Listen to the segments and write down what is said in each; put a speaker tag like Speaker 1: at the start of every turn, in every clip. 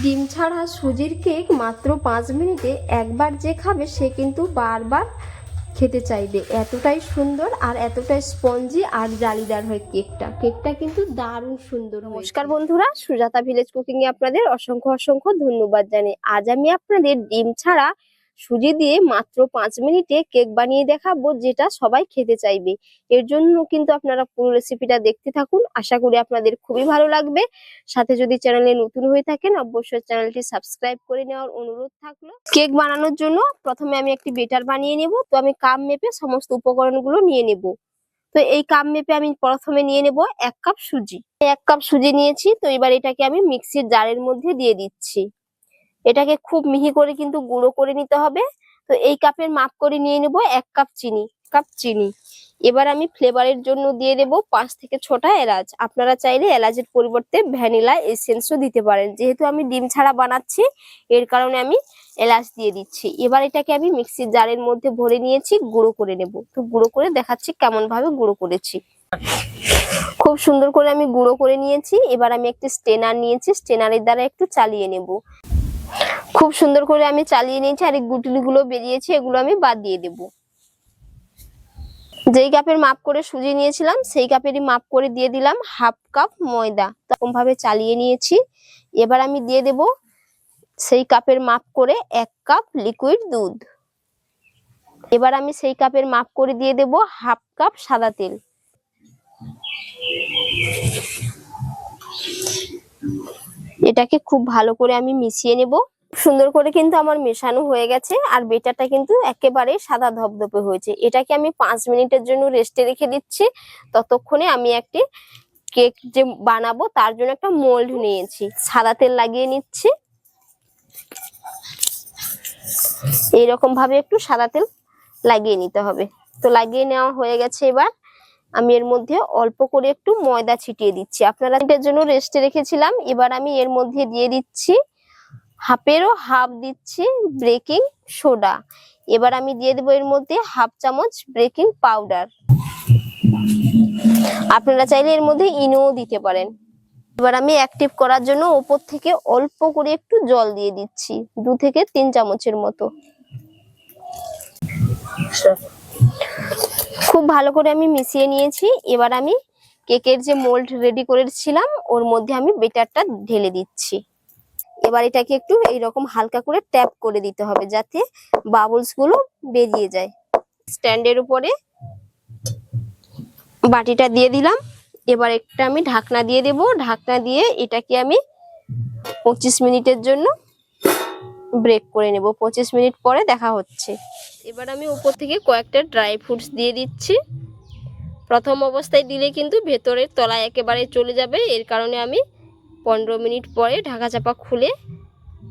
Speaker 1: ডিম ছাড়া সুজির কেক মাত্র পাঁচ মিনিটে একবার যে খাবে, সে কিন্তু বারবার খেতে চাইবে। এতটাই সুন্দর আর এতটাই স্পঞ্জি আর জালিদার হয় কেকটা। কেকটা কিন্তু দারুণ সুন্দর নমস্কার বন্ধুরা, সুজাতা ভিলেজ কুকিং এ আপনাদের অসংখ্য অসংখ্য ধন্যবাদ জানাই। আজ আমি আপনাদের ডিম ছাড়া সুজি দিয়ে মাত্র পাঁচ মিনিটে কেক বানিয়ে দেখাবো যেটা সবাই খেতে চাইবে। এর জন্য কিন্তু আপনারা পুরো রেসিপিটা দেখতে থাকুন। আশা করি আপনাদের খুবই ভালো লাগবে। সাথে যদি চ্যানেলে নতুন হয়ে থাকেন, অবশ্যই চ্যানেলটি সাবস্ক্রাইব করে নেওয়ার অনুরোধ থাকল। কেক বানানোর জন্য প্রথমে আমি একটি বেটার বানিয়ে নেব। তো আমি কাপ মেপে সমস্ত উপকরণগুলো নিয়ে নেব। তো এই কাপ মেপে আমি প্রথমে নিয়ে নেব এক কাপ সুজি। এক কাপ সুজি নিয়েছি। তো এবার এটাকে আমি মিক্সির জারের মধ্যে দিয়ে দিচ্ছি। এটাকে খুব মিহি করে কিন্তু গুঁড়ো করে নিতে হবে। তো এই কাপের মাপ করে নিয়ে নেব এক কাপ চিনি কাপ চিনি। এবার আমি ফ্লেভারের জন্য দিয়ে দেব পাঁচ থেকে ছটা এলাচ। আপনারা চাইলে এলাচের পরিবর্তে ভ্যানিলা এসেন্সও দিতে পারেন। যেহেতু আমি ডিম ছাড়া বানাচ্ছি, এর কারণে আমি এলাচ দিয়ে দিচ্ছি। এবার এটাকে আমি মিক্সির জারের মধ্যে ভরে নিয়েছি, গুঁড়ো করে নেব। তো গুঁড়ো করে দেখাচ্ছি কেমন ভাবে গুঁড়ো করেছি। খুব সুন্দর করে আমি গুঁড়ো করে নিয়েছি। এবার আমি একটি স্টেনার নিয়েছি। স্টেনারের দ্বারা একটু চালিয়ে নেব। খুব সুন্দর করে আমি চালিয়ে নিয়েছি আর এই গুটলিগুলো বেরিয়েছে, এগুলো আমি বাদ দিয়ে দেব। যেই কাপের মাপ করে সুজি নিয়েছিলাম, সেই কাপেরই মাপ করে দিয়ে দিলাম হাফ কাপ ময়দা। ভাবে চালিয়ে নিয়েছি। এবার আমি দিয়ে দেব সেই কাপের মাপ করে এক কাপ লিকুইড দুধ। এবার আমি সেই কাপের মাপ করে দিয়ে দেব হাফ কাপ সাদা তেল। এটাকে খুব ভালো করে আমি মিশিয়ে নেব। সুন্দর করে কিন্তু আমার মেশানো হয়ে গেছে আর বেটারটা কিন্তু একেবারে সাদা ধপধপে হয়েছে। এটাকে আমি পাঁচ মিনিটের জন্য রেস্টে রেখে দিচ্ছি। ততক্ষণে আমি একটি কেক যে বানাবো তার জন্য একটা মোল্ড নিয়েছি। সাদা তেল লাগিয়ে নিচ্ছি। এইরকম ভাবে একটু সাদা তেল লাগিয়ে নিতে হবে। তো লাগিয়ে নেওয়া হয়ে গেছে এবার। আমি এর মধ্যে অল্প করে একটু ময়দা ছিটিয়ে দিচ্ছি। আপনারা এটার জন্য রেস্টে রেখেছিলাম। এবার আমি এর মধ্যে দিয়ে দিচ্ছি হাফেরও হাফ দিচ্ছি বেকিং সোডা। এবার আমি দিয়ে দেবো এর মধ্যে হাফ চামচ বেকিং পাউডার। আপনারা চাইলে এর মধ্যে ইনোও দিতে পারেন। এবার আমি অ্যাক্টিভ করার জন্য ওপর থেকে অল্প করে একটু জল দিয়ে দিচ্ছি, দু থেকে তিন চামচের মতো। খুব ভালো করে আমি মিশিয়ে নিয়েছি। এবার আমি কেকের যে মোল্ড রেডি করেছিলাম, ওর মধ্যে আমি বেটারটা ঢেলে দিচ্ছি। এবার এটাকে একটু এইরকম হালকা করে ট্যাপ করে দিতে হবে যাতে বাবলসগুলো বেরিয়ে যায়। স্ট্যান্ডের উপরে বাটিটা দিয়ে দিলাম। এবার একটা আমি ঢাকনা দিয়ে দেব। ঢাকনা দিয়ে এটাকে আমি পঁচিশ মিনিটের জন্য ব্রেক করে নেব। পঁচিশ মিনিট পরে দেখা হচ্ছে। এবার আমি উপর থেকে কয়েকটা ড্রাই ফ্রুটস দিয়ে দিচ্ছি। প্রথম অবস্থায় দিলে কিন্তু ভেতরের তলায় একেবারে চলে যাবে। এর কারণে আমি পনেরো মিনিট পরে ঢাকা চাপা খুলে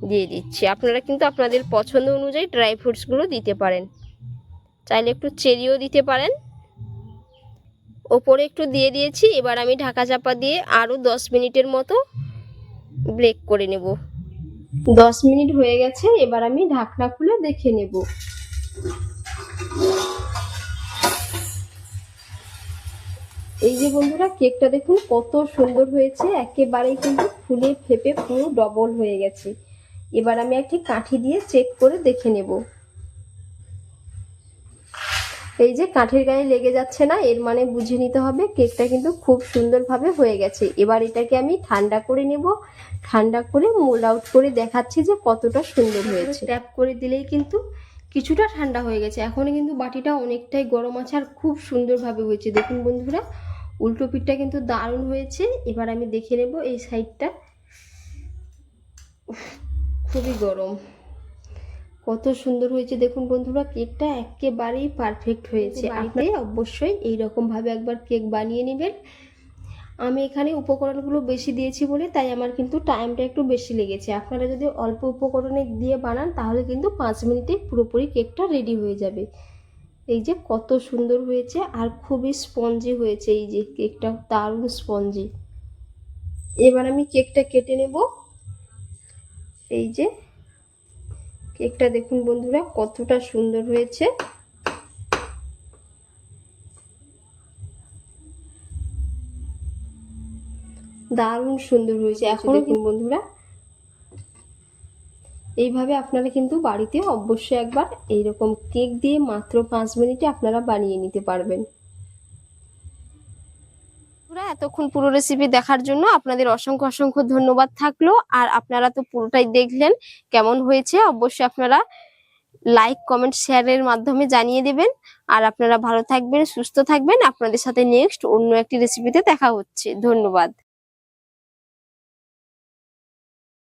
Speaker 1: দিয়ে দিচ্ছি। আপনারা কিন্তু আপনাদের পছন্দ অনুযায়ী ড্রাই ফ্রুটসগুলো দিতে পারেন। চাইলে একটু চেরিও দিতে পারেন। ওপরে একটু দিয়ে দিয়েছি, এবার আমি ঢাকা চাপা দিয়ে আরও দশ মিনিটের মতো ব্রেক করে নেব। দশ মিনিট হয়ে গেছে, এবার আমি ঢাকনা খুলে দেখে নেব। এই যে বন্ধুরা কেকটা দেখুন কত সুন্দর হয়েছে। একেবারেই কিন্তু ফুলে ফেপে পুরো ডবল হয়ে গেছে। এবার আমি একটি কাঠি দিয়ে চেক করে দেখে নেব। এই যে কাঠের গায়ে লেগে যাচ্ছে না এর মানে বুঝে নিতে হবে কেকটা কিন্তু খুব সুন্দরভাবে হয়ে গেছে। এবার এটাকে আমি ঠান্ডা করে নেব। ঠান্ডা করে মোল আউট করে দেখাচ্ছি যে কতটা সুন্দর হয়েছে। ট্যাপ করে দিলেই কিন্তু কিছুটা ঠান্ডা হয়ে গেছে। এখন কিন্তু বাটিটা অনেকটাই গরম আছে আর খুব সুন্দরভাবে হয়েছে। দেখুন বন্ধুরা উল্টো পিঠটা কিন্তু দারুণ হয়েছে। এবার আমি দেখে নেব এই সাইডটা। খুবই গরম। কত সুন্দর হয়েছে। দেখুন বন্ধুরা কেকটা একেবারেই পারফেক্ট হয়েছে। আপনি অবশ্যই এই রকম ভাবে একবার কেক বানিয়ে নেবেন। আমি এখানে উপকরণগুলো বেশি দিয়েছি বলে তাই আমার কিন্তু টাইমটা একটু বেশি লেগেছে। আপনারা যদি অল্প উপকরণে দিয়ে বানান তাহলে কিন্তু পাঁচ মিনিটে পুরোপুরি কেকটা রেডি হয়ে যাবে। এই যে কত সুন্দর হয়েছে আর খুবই স্পঞ্জি হয়েছে এই যে কেকটা দারুণ স্পঞ্জি। এবার আমি কেকটা কেটে নেব। এই যে কেকটা দেখুন বন্ধুরা কতটা সুন্দর হয়েছে। দারুণ সুন্দর হয়েছে। এখনও বন্ধুরা এইভাবে আপনারা কিন্তু বাড়িতে অবশ্যই একবার এইরকম কেক দিয়ে মাত্র পাঁচ মিনিটে আপনারা বানিয়ে নিতে পারবেন। বন্ধুরা, এতক্ষণ পুরো রেসিপি দেখার জন্য আপনাদের অসংখ্য অসংখ্য ধন্যবাদ থাকল। আর আপনারা তো পুরোটাই দেখলেন কেমন হয়েছে অবশ্যই আপনারা লাইক কমেন্ট শেয়ারের মাধ্যমে জানিয়ে দেবেন। আর আপনারা ভালো থাকবেন সুস্থ থাকবেন। আপনাদের সাথে নেক্সট অন্য একটি রেসিপিতে দেখা হচ্ছে। ধন্যবাদ।